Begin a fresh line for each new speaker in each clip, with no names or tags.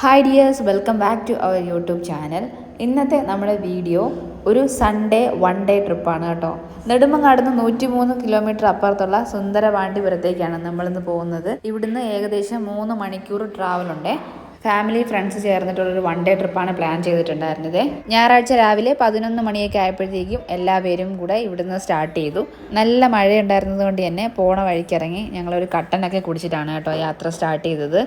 Hi dears welcome back to our YouTube channel ഇന്നത്തെ നമ്മുടെ video ഒരു സൺഡേ വൺ ഡേ ട്രിപ്പാണ് കേട്ടോ. നെടുമങ്ങാടുന്ന് നൂറ്റി മൂന്ന് കിലോമീറ്റർ അപ്പുറത്തുള്ള സുന്ദരപാണ്ഡിപുരത്തേക്കാണ് നമ്മളിന്ന് പോകുന്നത്. ഇവിടുന്ന് ഏകദേശം മൂന്ന് മണിക്കൂർ ട്രാവൽ ഉണ്ടേ. ഫാമിലി ഫ്രണ്ട്സ് ചേർന്നിട്ടുള്ളൊരു വൺ ഡേ ട്രിപ്പാണ് പ്ലാൻ ചെയ്തിട്ടുണ്ടായിരുന്നത്. ഞായറാഴ്ച രാവിലെ പതിനൊന്ന് മണിയൊക്കെ ആയപ്പോഴത്തേക്കും എല്ലാവരും കൂടെ ഇവിടുന്ന് സ്റ്റാർട്ട് ചെയ്തു. നല്ല മഴയുണ്ടായിരുന്നത് കൊണ്ട് തന്നെ പോണ വഴിക്കിറങ്ങി ഞങ്ങളൊരു കട്ടനൊക്കെ കുടിച്ചിട്ടാണ് കേട്ടോ യാത്ര സ്റ്റാർട്ട് ചെയ്തത്.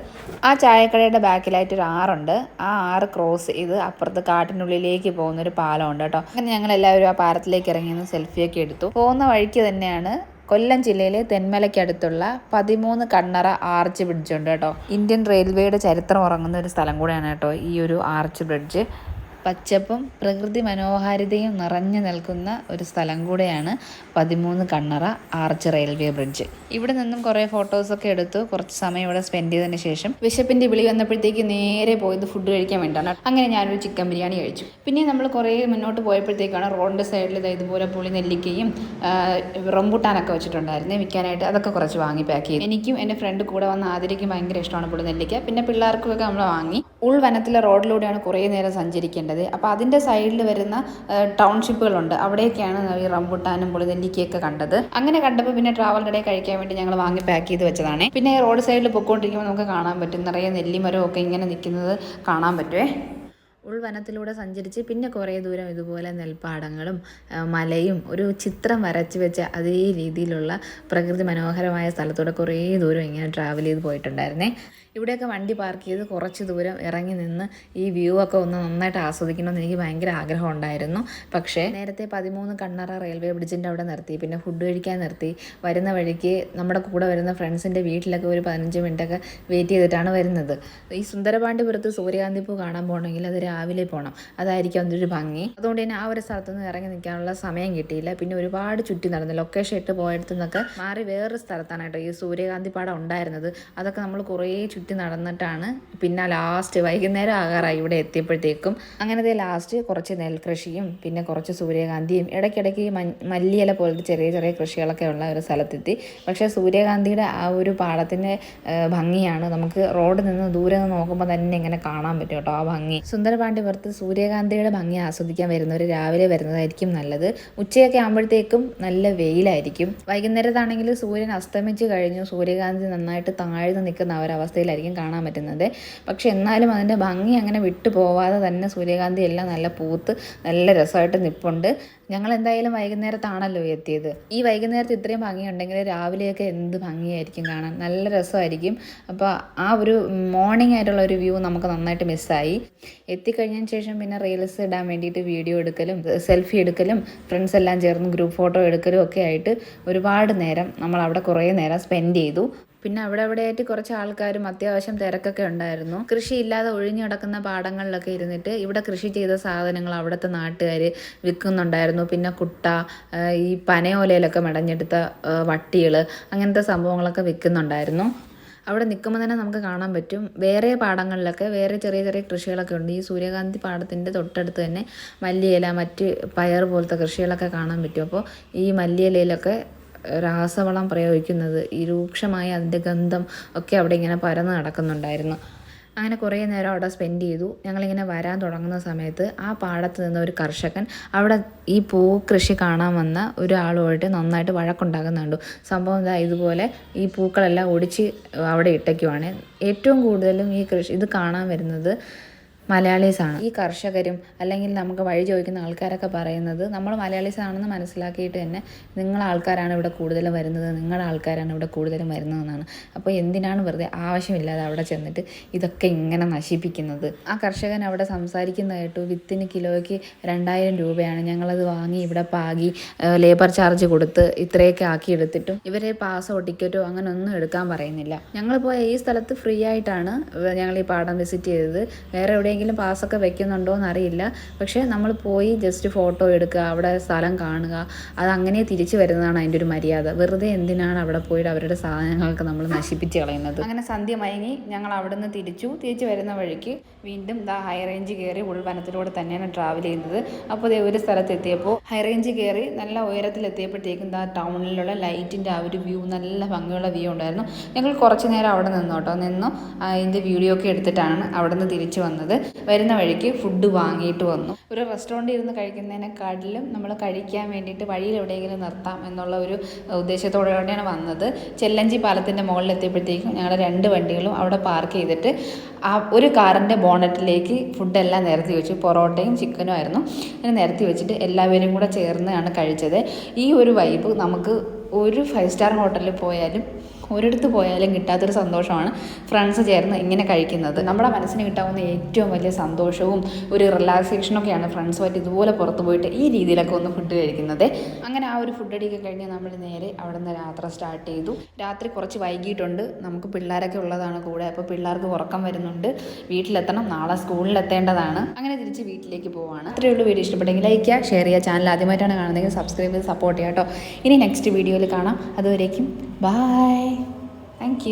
ആ ചായക്കടയുടെ ബാക്കിലായിട്ട് ഒരു ആറുണ്ട്. ആ ആറ് ക്രോസ് ചെയ്ത് അപ്പുറത്ത് കാട്ടിനുള്ളിലേക്ക് ഒരു പാലമുണ്ട് കേട്ടോ. അങ്ങനെ ഞങ്ങൾ എല്ലാവരും ആ പാലത്തിലേക്ക് ഇറങ്ങി സെൽഫിയൊക്കെ എടുത്തു. പോകുന്ന വഴിക്ക് തന്നെയാണ് കൊല്ലം ജില്ലയിലെ തെന്മലയ്ക്കടുത്തുള്ള പതിമൂന്ന് കണ്ണറ ആർച്ച് ബ്രിഡ്ജ് ഉണ്ട് കേട്ടോ. ഇന്ത്യൻ റെയിൽവേയുടെ ചരിത്രം ഉറങ്ങുന്ന ഒരു സ്ഥലം കൂടെയാണ് കേട്ടോ ഈ ഒരു ആർച്ച് ബ്രിഡ്ജ്. പച്ചപ്പും പ്രകൃതി മനോഹാരിതയും നിറഞ്ഞു നിൽക്കുന്ന ഒരു സ്ഥലം കൂടെയാണ് പതിമൂന്ന് കണ്ണറ ആർച്ച് റെയിൽവേ ബ്രിഡ്ജ്. ഇവിടെ നിന്നും കുറേ ഫോട്ടോസൊക്കെ എടുത്തു. കുറച്ച് സമയം ഇവിടെ സ്പെൻഡ് ചെയ്തതിന് ശേഷം വിശപ്പിന്റെ വിളി വന്നപ്പോഴത്തേക്ക് നേരെ പോയത് ഫുഡ് കഴിക്കാൻ വേണ്ടിയാണ് അങ്ങനെ ഞാനൊരു ചിക്കൻ ബിരിയാണി കഴിച്ചു. പിന്നെ നമ്മൾ കുറേ മുന്നോട്ട് പോയപ്പോഴത്തേക്കാണ് റോഡിന്റെ സൈഡിൽ ഇതാ ഇതുപോലെ പുളി നെല്ലിക്കയും റംബുട്ടാനൊക്കെ വെച്ചിട്ടുണ്ടായിരുന്നു വിൽക്കാനായിട്ട്. അതൊക്കെ കുറച്ച് വാങ്ങി പാക്ക് ചെയ്തു. എനിക്കും എന്റെ ഫ്രണ്ട് കൂടെ വന്ന ആതിരയ്ക്കും ഭയങ്കര ഇഷ്ടമാണ് പുളി നെല്ലിക്ക. പിന്നെ പിള്ളേർക്കൊക്കെ നമ്മൾ വാങ്ങി. ഉൾവനത്തിലെ റോഡിലൂടെയാണ് കുറേ നേരം സഞ്ചരിക്കേണ്ടത്. അപ്പോൾ അതിന്റെ സൈഡിൽ വരുന്ന ടൗൺഷിപ്പുകളുണ്ട്. അവിടെയൊക്കെയാണ് ഈ റംബുട്ടാനും പുളിനെല്ലിക്കയൊക്കെ കണ്ടത്. അങ്ങനെ കണ്ടപ്പോൾ പിന്നെ ട്രാവലിന്റെ ഇടയിൽ കഴിക്കാൻ വേണ്ടി ഞങ്ങൾ വാങ്ങി പാക്ക് ചെയ്ത് വെച്ചതാണ്. പിന്നെ റോഡ് സൈഡിൽ പൊക്കോണ്ടിരിക്കുമ്പോൾ നമുക്ക് കാണാൻ പറ്റും. നിറയെ നെല്ലിമരവും ഒക്കെ ഇങ്ങനെ നിൽക്കുന്നത് കാണാൻ പറ്റുമേ ഉൾവനത്തിലൂടെ സഞ്ചരിച്ച് പിന്നെ കുറേ ദൂരം ഇതുപോലെ നെൽപ്പാടങ്ങളും മലയും ഒരു ചിത്രം വരച്ച് വെച്ച് അതേ രീതിയിലുള്ള പ്രകൃതി മനോഹരമായ സ്ഥലത്തൂടെ കുറേ ദൂരം ഇങ്ങനെ ട്രാവൽ ചെയ്ത് പോയിട്ടുണ്ടായിരുന്നേ. ഇവിടെയൊക്കെ വണ്ടി പാർക്ക് ചെയ്ത് കുറച്ച് ദൂരം ഇറങ്ങി നിന്ന് ഈ വ്യൂ ഒക്കെ ഒന്ന് നന്നായിട്ട് ആസ്വദിക്കണമെന്ന് എനിക്ക് ഭയങ്കര ആഗ്രഹം ഉണ്ടായിരുന്നു. പക്ഷേ നേരത്തെ പതിമൂന്ന് കണ്ണറ റെയിൽവേ ബ്രിഡ്ജിന്റെ അവിടെ നിർത്തി പിന്നെ ഫുഡ് കഴിക്കാൻ നിർത്തി. വരുന്ന വഴിക്ക് നമ്മുടെ കൂടെ വരുന്ന ഫ്രണ്ട്സിന്റെ വീട്ടിലൊക്കെ ഒരു പതിനഞ്ച് മിനിറ്റൊക്കെ വെയിറ്റ് ചെയ്തിട്ടാണ് വരുന്നത്. ഈ സുന്ദരപാണ്ഡിപുരത്ത് സൂര്യകാന്തിപ്പൂ കാണാൻ പോകണമെങ്കിൽ അത് രാവിലെ പോകണം അതായിരിക്കും അതിന്റെ ഒരു ഭംഗി. അതുകൊണ്ട് തന്നെ ആ ഒരു സ്ഥലത്തുനിന്ന് ഇറങ്ങി നിൽക്കാനുള്ള സമയം കിട്ടിയില്ല. പിന്നെ ഒരുപാട് ചുറ്റി നടന്നു ലൊക്കേഷൻ ഇട്ട് പോയടത്തു നിന്നൊക്കെ മാറി വേറൊരു സ്ഥലത്താണ് കേട്ടോ ഈ സൂര്യകാന്തി പാടം ഉണ്ടായിരുന്നത്. അതൊക്കെ നമ്മൾ കുറേ ചുറ്റി നടന്നിട്ടാണ് പിന്നെ ലാസ്റ്റ് വൈകുന്നേരം ആകാറായി ഇവിടെ എത്തിയപ്പോഴത്തേക്കും. അങ്ങനത്തെ ലാസ്റ്റ് കുറച്ച് നെൽകൃഷിയും പിന്നെ കുറച്ച് സൂര്യകാന്തിയും ഇടയ്ക്കിടയ്ക്ക് മല്ലിയില പോലത്തെ ചെറിയ ചെറിയ കൃഷികളൊക്കെ ഉള്ള ഒരു സ്ഥലത്തെത്തി. പക്ഷേ സൂര്യകാന്തിയുടെ ആ ഒരു പാടത്തിന്റെ ഭംഗിയാണ് നമുക്ക് റോഡിൽ നിന്ന് ദൂരെ നിന്ന് നോക്കുമ്പോൾ തന്നെ ഇങ്ങനെ കാണാൻ പറ്റും കേട്ടോ ആ ഭംഗി. സുന്ദരപാണ്ഡിപുരത്ത് സൂര്യകാന്തിയുടെ ഭംഗി ആസ്വദിക്കാൻ വരുന്നവർ രാവിലെ വരുന്നതായിരിക്കും നല്ലത്. ഉച്ചയൊക്കെ ആകുമ്പോഴത്തേക്കും നല്ല വെയിലായിരിക്കും. വൈകുന്നേരത്താണെങ്കിൽ സൂര്യൻ അസ്തമിച്ച് കഴിഞ്ഞു. സൂര്യകാന്തി നന്നായിട്ട് താഴ്ന്നു നിൽക്കുന്ന ഒരവസ്ഥയിലായിരിക്കും കാണാൻ പറ്റുന്നത്. പക്ഷെ എന്നാലും അതിന്റെ ഭംഗി അങ്ങനെ വിട്ടു പോവാതെ തന്നെ സൂര്യകാന്തി എല്ലാം നല്ല പൂത്ത് നല്ല രസമായിട്ട് നിൽപ്പുണ്ട് ഞങ്ങൾ എന്തായാലും വൈകുന്നേരത്താണല്ലോ എത്തിയത്. ഈ വൈകുന്നേരത്ത് ഇത്രയും ഭംഗിയുണ്ടെങ്കിൽ രാവിലെയൊക്കെ എന്ത് ഭംഗിയായിരിക്കും കാണാൻ? നല്ല രസമായിരിക്കും. അപ്പോൾ ആ ഒരു മോർണിംഗ് ആയിട്ടുള്ള ഒരു വ്യൂ നമുക്ക് നന്നായിട്ട് മിസ്സായി എത്തിക്കഴിഞ്ഞതിന് ശേഷം പിന്നെ റീൽസ് ഇടാൻ വേണ്ടിയിട്ട് വീഡിയോ എടുക്കലും സെൽഫി എടുക്കലും ഫ്രണ്ട്സ് എല്ലാം ചേർന്ന് ഗ്രൂപ്പ് ഫോട്ടോ എടുക്കലും ഒക്കെ ആയിട്ട് ഒരുപാട് നേരം നമ്മൾ അവിടെ കുറേ നേരം സ്പെൻഡ് ചെയ്തു. പിന്നെ അവിടെ അവിടെയായിട്ട് കുറച്ച് ആൾക്കാരും അത്യാവശ്യം തിരക്കൊക്കെ ഉണ്ടായിരുന്നു. കൃഷി ഇല്ലാതെ ഒഴിഞ്ഞു കിടക്കുന്ന പാടങ്ങളിലൊക്കെ ഇരുന്നിട്ട് ഇവിടെ കൃഷി ചെയ്ത സാധനങ്ങൾ അവിടുത്തെ നാട്ടുകാർ വിൽക്കുന്നുണ്ടായിരുന്നു. പിന്നെ കുട്ട ഈ പനയോലയിലൊക്കെ മെടഞ്ഞെടുത്ത വട്ടികൾ അങ്ങനത്തെ സംഭവങ്ങളൊക്കെ വിൽക്കുന്നുണ്ടായിരുന്നു. അവിടെ നിൽക്കുമ്പോൾ തന്നെ നമുക്ക് കാണാൻ പറ്റും. വേറെ പാടങ്ങളിലൊക്കെ വേറെ ചെറിയ ചെറിയ കൃഷികളൊക്കെ ഉണ്ട്. ഈ സൂര്യകാന്തി പാടത്തിന്റെ തൊട്ടടുത്ത് തന്നെ മല്ലിയില മറ്റ് പയർ പോലത്തെ കൃഷികളൊക്കെ കാണാൻ പറ്റും. അപ്പോൾ ഈ മല്ലിയിലയിലൊക്കെ രാസവളം പ്രയോഗിക്കുന്നത് ഈ രൂക്ഷമായ അതിന്റെ ഗന്ധം ഒക്കെ അവിടെ ഇങ്ങനെ പരന്ന് നടക്കുന്നുണ്ടായിരുന്നു. അങ്ങനെ കുറേ നേരം അവിടെ സ്പെൻഡ് ചെയ്തു. ഞങ്ങളിങ്ങനെ വരാൻ തുടങ്ങുന്ന സമയത്ത് ആ പാടത്ത് നിന്ന് ഒരു കർഷകൻ അവിടെ ഈ പൂ കൃഷി കാണാൻ വന്ന ഒരാളുമായിട്ട് നന്നായിട്ട് വഴക്കുണ്ടാകുന്നുണ്ട് സംഭവം ഇതാ ഇതുപോലെ ഈ പൂക്കളെല്ലാം ഒടിച്ച് അവിടെ ഇട്ടയ്ക്കുവാണ് ഏറ്റവും കൂടുതലും ഈ കൃഷി ഇത് കാണാൻ വരുന്നത് മലയാളീസാണ്. ഈ കർഷകരും അല്ലെങ്കിൽ നമുക്ക് വഴി ചോദിക്കുന്ന ആൾക്കാരൊക്കെ പറയുന്നത് നമ്മൾ മലയാളീസ് ആണെന്ന് മനസ്സിലാക്കിയിട്ട് തന്നെ നിങ്ങളെ ആൾക്കാരാണ് ഇവിടെ കൂടുതലും വരുന്നത് നിങ്ങളുടെ ആൾക്കാരാണ് ഇവിടെ കൂടുതലും വരുന്നതെന്നാണ്. അപ്പോൾ എന്തിനാണ് വെറുതെ ആവശ്യമില്ലാതെ അവിടെ ചെന്നിട്ട് ഇതൊക്കെ ഇങ്ങനെ നശിപ്പിക്കുന്നത്? ആ കർഷകൻ അവിടെ സംസാരിക്കുന്ന കേട്ടു വിത്തിന് കിലോയ്ക്ക് രണ്ടായിരം രൂപയാണ് ഞങ്ങളത് വാങ്ങി ഇവിടെ പാകി ലേബർ ചാർജ് കൊടുത്ത് ഇത്രയൊക്കെ ആക്കി എടുത്തിട്ടും ഇവരെ പാസോ ടിക്കറ്റോ അങ്ങനെ ഒന്നും എടുക്കാൻ പറയുന്നില്ല. ഞങ്ങൾ പോയ ഈ സ്ഥലത്ത് ഫ്രീ ആയിട്ടാണ് ഞങ്ങൾ ഈ പാടം വിസിറ്റ് ചെയ്തത്. വേറെ എവിടെ എപ്പോഴെങ്കിലും പാസ്സൊക്കെ വെക്കുന്നുണ്ടോ എന്നറിയില്ല പക്ഷേ നമ്മൾ പോയി ജസ്റ്റ് ഫോട്ടോ എടുക്കുക അവിടെ സ്ഥലം കാണുക അത് അങ്ങനെ തിരിച്ചു വരുന്നതാണ് അതിന്റെ ഒരു മര്യാദ. വെറുതെ എന്തിനാണ് അവിടെ പോയിട്ട് അവരുടെ സാധനങ്ങളൊക്കെ നമ്മൾ നശിപ്പിച്ച് കളയുന്നത്? അങ്ങനെ സന്ധ്യ മയങ്ങി ഞങ്ങൾ അവിടെ നിന്ന് തിരിച്ചു. തിരിച്ചു വരുന്ന വഴിക്ക് വീണ്ടും ദാ ഹൈ റേഞ്ച് കയറി ഉൾവനത്തിലൂടെ തന്നെയാണ് ട്രാവൽ ചെയ്യുന്നത് അപ്പോൾ ഇതേ ഒരു സ്ഥലത്തെത്തിയപ്പോൾ ഹൈ റേഞ്ച് കയറി നല്ല ഉയരത്തിലെത്തിയപ്പോഴത്തേക്കും ദാ ടൗണിലുള്ള ലൈറ്റിന്റെ ആ ഒരു വ്യൂ നല്ല ഭംഗിയുള്ള വ്യൂ ഉണ്ടായിരുന്നു. ഞങ്ങൾ കുറച്ച് നേരം അവിടെ നിന്നു കേട്ടോ നിന്നു അതിന്റെ വീഡിയോ ഒക്കെ എടുത്തിട്ടാണ് അവിടെ നിന്ന് തിരിച്ചു വന്നത്. വരുന്ന വഴിക്ക് ഫുഡ് വാങ്ങിയിട്ട് വന്നു. ഒരു റെസ്റ്റോറന്റിൽ ഇരുന്ന് കഴിക്കുന്നതിനെക്കാട്ടിലും നമ്മൾ കഴിക്കാൻ വേണ്ടിയിട്ട് വഴിയിൽ എവിടെയെങ്കിലും നിർത്താം എന്നുള്ള ഒരു ഉദ്ദേശത്തോടെയാണ് വന്നത്. ചെല്ലഞ്ചി പാലത്തിന്റെ മുകളിൽ എത്തിയപ്പോഴത്തേക്കും ഞങ്ങളുടെ രണ്ട് വണ്ടികളും അവിടെ പാർക്ക് ചെയ്തിട്ട് ആ ഒരു കാറിന്റെ ബോണറ്റിലേക്ക് ഫുഡെല്ലാം നിരത്തി വെച്ചു. പൊറോട്ടയും ചിക്കനും ആയിരുന്നു. അങ്ങനെ നിരത്തി വെച്ചിട്ട് എല്ലാവരും കൂടെ ചേർന്നാണ് കഴിച്ചത്. ഈ ഒരു വൈബ് നമുക്ക് ഒരു ഫൈവ് സ്റ്റാർ ഹോട്ടലിൽ പോയാലും ഒരിടത്ത് പോയാലും കിട്ടാത്തൊരു സന്തോഷമാണ് ഫ്രണ്ട്സ് ചേർന്ന് ഇങ്ങനെ കഴിക്കുന്നത്. നമ്മുടെ മനസ്സിന് കിട്ടാവുന്ന ഏറ്റവും വലിയ സന്തോഷവും ഒരു റിലാക്സേഷനൊക്കെയാണ് ഫ്രണ്ട്സുമായിട്ട് ഇതുപോലെ പുറത്ത് പോയിട്ട് ഈ രീതിയിലൊക്കെ ഒന്ന് ഫുഡ് കഴിക്കുന്നത്. അങ്ങനെ ആ ഒരു ഫുഡ് അടിയൊക്കെ കഴിഞ്ഞ് നമ്മൾ നേരെ അവിടെ നിന്ന് യാത്ര സ്റ്റാർട്ട് ചെയ്തു. രാത്രി കുറച്ച് വൈകിട്ടുണ്ട് നമുക്ക് പിള്ളേരൊക്കെ ഉള്ളതാണ് കൂടെ. അപ്പോൾ പിള്ളേർക്ക് ഉറക്കം വരുന്നുണ്ട്. വീട്ടിലെത്തണം. നാളെ സ്കൂളിൽ എത്തേണ്ടതാണ്. അങ്ങനെ തിരിച്ച് വീട്ടിലേക്ക് പോവാണ്. അത്രയേ ഉള്ളൂ. വീഡിയോ ഇഷ്ടപ്പെട്ടെങ്കിൽ ലൈക്ക് ചെയ്യുക ഷെയർ ചെയ്യുക. ചാനൽ ആദ്യമായിട്ടാണ് കാണുന്നതെങ്കിൽ സബ്സ്ക്രൈബ് ചെയ്ത് സപ്പോർട്ട് ചെയ്യാം കേട്ടോ. ഇനി നെക്സ്റ്റ് കാണാം. അതുവരേക്കും. Bye thank